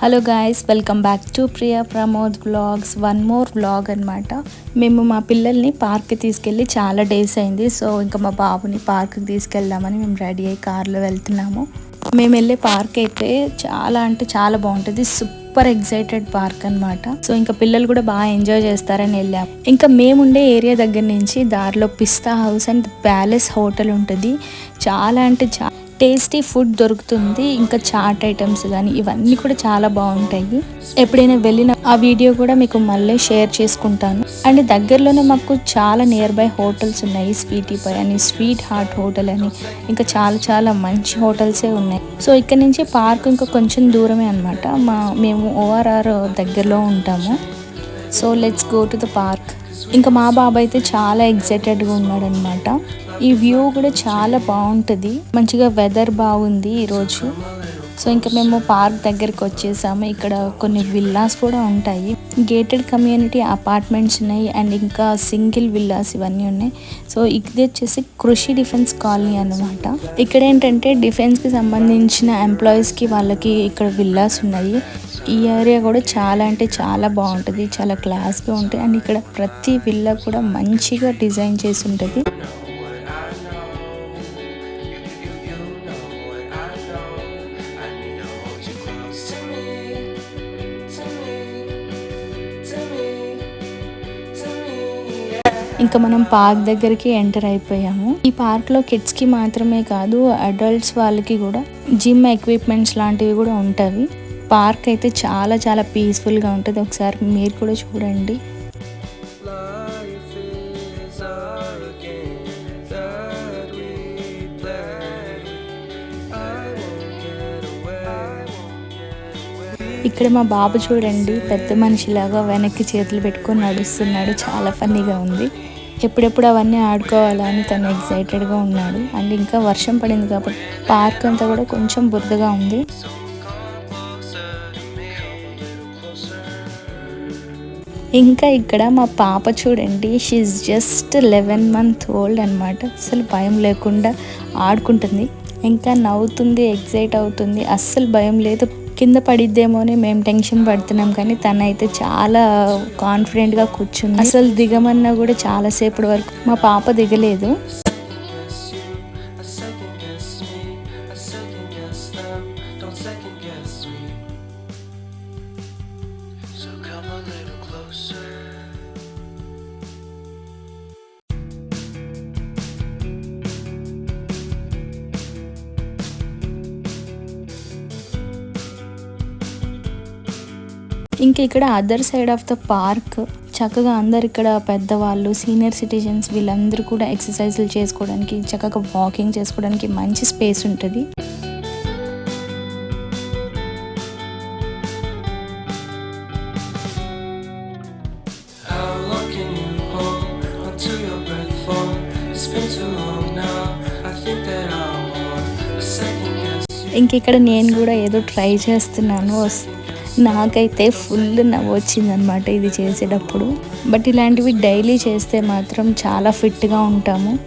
Hello guys welcome back to Priya Pramod vlogs one more vlog అనమాట మేము మా పిల్లల్ని పార్క్కి తీసుకెళ్ళి చాలా డేస్ అయింది. సో ఇంకా మా బాబుని పార్క్కి తీసుకెళ్దామని మేము రెడీ అయ్యి కార్లో వెళ్తున్నాము. మేము వెళ్ళే పార్క్ అయితే చాలా అంటే చాలా బాగుంటుంది. సూపర్ ఎగ్జైటెడ్ పార్క్ అన్నమాట. సో ఇంకా పిల్లలు కూడా బాగా ఎంజాయ్ చేస్తారని వెళ్ళాము. ఇంకా మేముండే ఏరియా దగ్గర నుంచి దారిలో Pista house and palace hotel ఉంటుంది. చాలా అంటే చాలా టేస్టీ ఫుడ్ దొరుకుతుంది ఇంకా చాట్ ఐటమ్స్ కానీ ఇవన్నీ కూడా చాలా బాగుంటాయి. ఎప్పుడైనా వెళ్ళిన ఆ వీడియో కూడా మీకు మళ్ళీ షేర్ చేసుకుంటాను. అండ్ దగ్గరలోనే మాకు చాలా నియర్ బై హోటల్స్ ఉన్నాయి స్వీటీ పై అని స్వీట్ హార్ట్ హోటల్ అని ఇంకా చాలా చాలా మంచి హోటల్సే ఉన్నాయి. సో ఇక్కడ నుంచి పార్క్ ఇంకా కొంచెం దూరమే అనమాట మా మేము ఓఆర్ఆర్ దగ్గరలో ఉంటాము. So let's go to the park ఇంకా మా బాబు అయితే చాలా ఎగ్జైటెడ్గా ఉన్నాడనమాట. ఈ వ్యూ కూడా చాలా బాగుంటుంది. మంచిగా వెదర్ బాగుంది ఈరోజు. సో ఇంకా మేము పార్క్ దగ్గరికి వచ్చేసాము. ఇక్కడ కొన్ని విల్లాస్ కూడా ఉంటాయి. గేటెడ్ కమ్యూనిటీ అపార్ట్మెంట్స్ ఉన్నాయి. అండ్ ఇంకా సింగిల్ విల్లాస్ ఇవన్నీ ఉన్నాయి. సో ఇది వచ్చేసి కృషి డిఫెన్స్ కాలనీ అనమాట ఇక్కడ ఏంటంటే డిఫెన్స్కి సంబంధించిన ఎంప్లాయీస్కి వాళ్ళకి ఇక్కడ విల్లాస్ ఉన్నాయి. ఈ ఏరియా కూడా చాలా అంటే చాలా బాగుంటుంది చాలా క్లాస్గా ఉంటుంది. అండ్ ఇక్కడ ప్రతి విల్లా కూడా మంచిగా డిజైన్ చేసి ఉంటుంది. ఇంకా మనం పార్క్ దగ్గరికి ఎంటర్ అయిపోయాము. ఈ పార్క్లో కిడ్స్కి మాత్రమే కాదు అడల్ట్స్ వాళ్ళకి కూడా జిమ్ ఎక్విప్మెంట్స్ లాంటివి కూడా ఉంటాయి పార్క్ అయితే చాలా చాలా పీస్ఫుల్గా ఉంటుంది. ఒకసారి మీరు కూడా చూడండి. ఇక్కడ మా బాబు చూడండి పెద్ద మనిషిలాగా వెనక్కి చేతులు పెట్టుకొని నడుస్తున్నాడు. చాలా ఫన్నీగా ఉంది. ఎప్పుడెప్పుడు అవన్నీ ఆడుకోవాలా అని తను ఎగ్జైటెడ్గా ఉన్నాడు. అండ్ ఇంకా వర్షం పడింది కాబట్టి పార్క్ అంతా కూడా కొంచెం బురదగా ఉంది. ఇంకా ఇక్కడ మా పాప చూడండి she just eleven month old అనమాట అసలు భయం లేకుండా ఆడుకుంటుంది. ఇంకా నవ్వుతుంది ఎగ్జైట్ అవుతుంది. అస్సలు భయం లేదు. కింద పడిద్దేమో అని మేము టెన్షన్ పడుతున్నాం కానీ తనైతే చాలా కాన్ఫిడెంట్గా కూర్చుంది. అసలు దిగమన్నా కూడా చాలాసేపటి వరకు మా పాప దిగలేదు. Second guess me, I second guess them. Don't second ఇంకా ఇక్కడ other side of the park చక్కగా అందరు ఇక్కడ పెద్దవాళ్ళు సీనియర్ సిటిజన్స్ వీళ్ళందరూ కూడా ఎక్సర్సైజులు చేసుకోవడానికి చక్కగా వాకింగ్ చేసుకోవడానికి మంచి స్పేస్ ఉంటుంది. ఇంక ఇక్కడ నేను కూడా ఏదో ట్రై చేస్తున్నాను వస్- నాకైతే ఫుల్ నవ్వు వచ్చింది అనమాట ఇది చేసేటప్పుడు. బట్ ఇలాంటివి డైలీ చేస్తే మాత్రం చాలా ఫిట్గా ఉంటాము.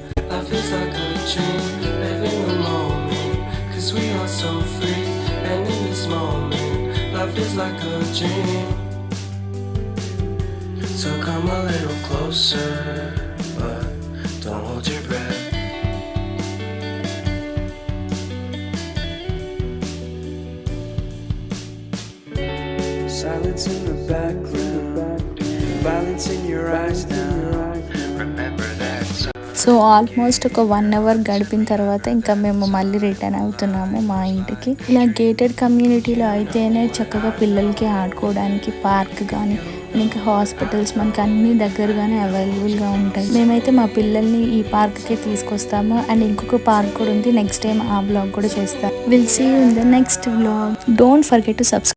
Silence in the background, violence in your eyes now. Remember that. So almost ఒక వన్ అవర్ గడిపిన తర్వాత ఇంకా మేము మళ్ళీ రిటర్న్ అవుతున్నాము మా ఇంటికి. ఇలా గేటెడ్ కమ్యూనిటీలో అయితేనే చక్కగా పిల్లలకి ఆడుకోవడానికి పార్క్ కానీ ఇంకా హాస్పిటల్స్ మనకి అన్ని దగ్గరగానే అవైలబుల్గా ఉంటాయి. మేమైతే మా పిల్లల్ని ఈ పార్క్కి తీసుకొస్తాము. అండ్ ఇంకొక పార్క్ కూడా ఉంది. నెక్స్ట్ టైం ఆ బ్లాగ్ కూడా చేస్తాం will see in the next blog don't forget to subscribe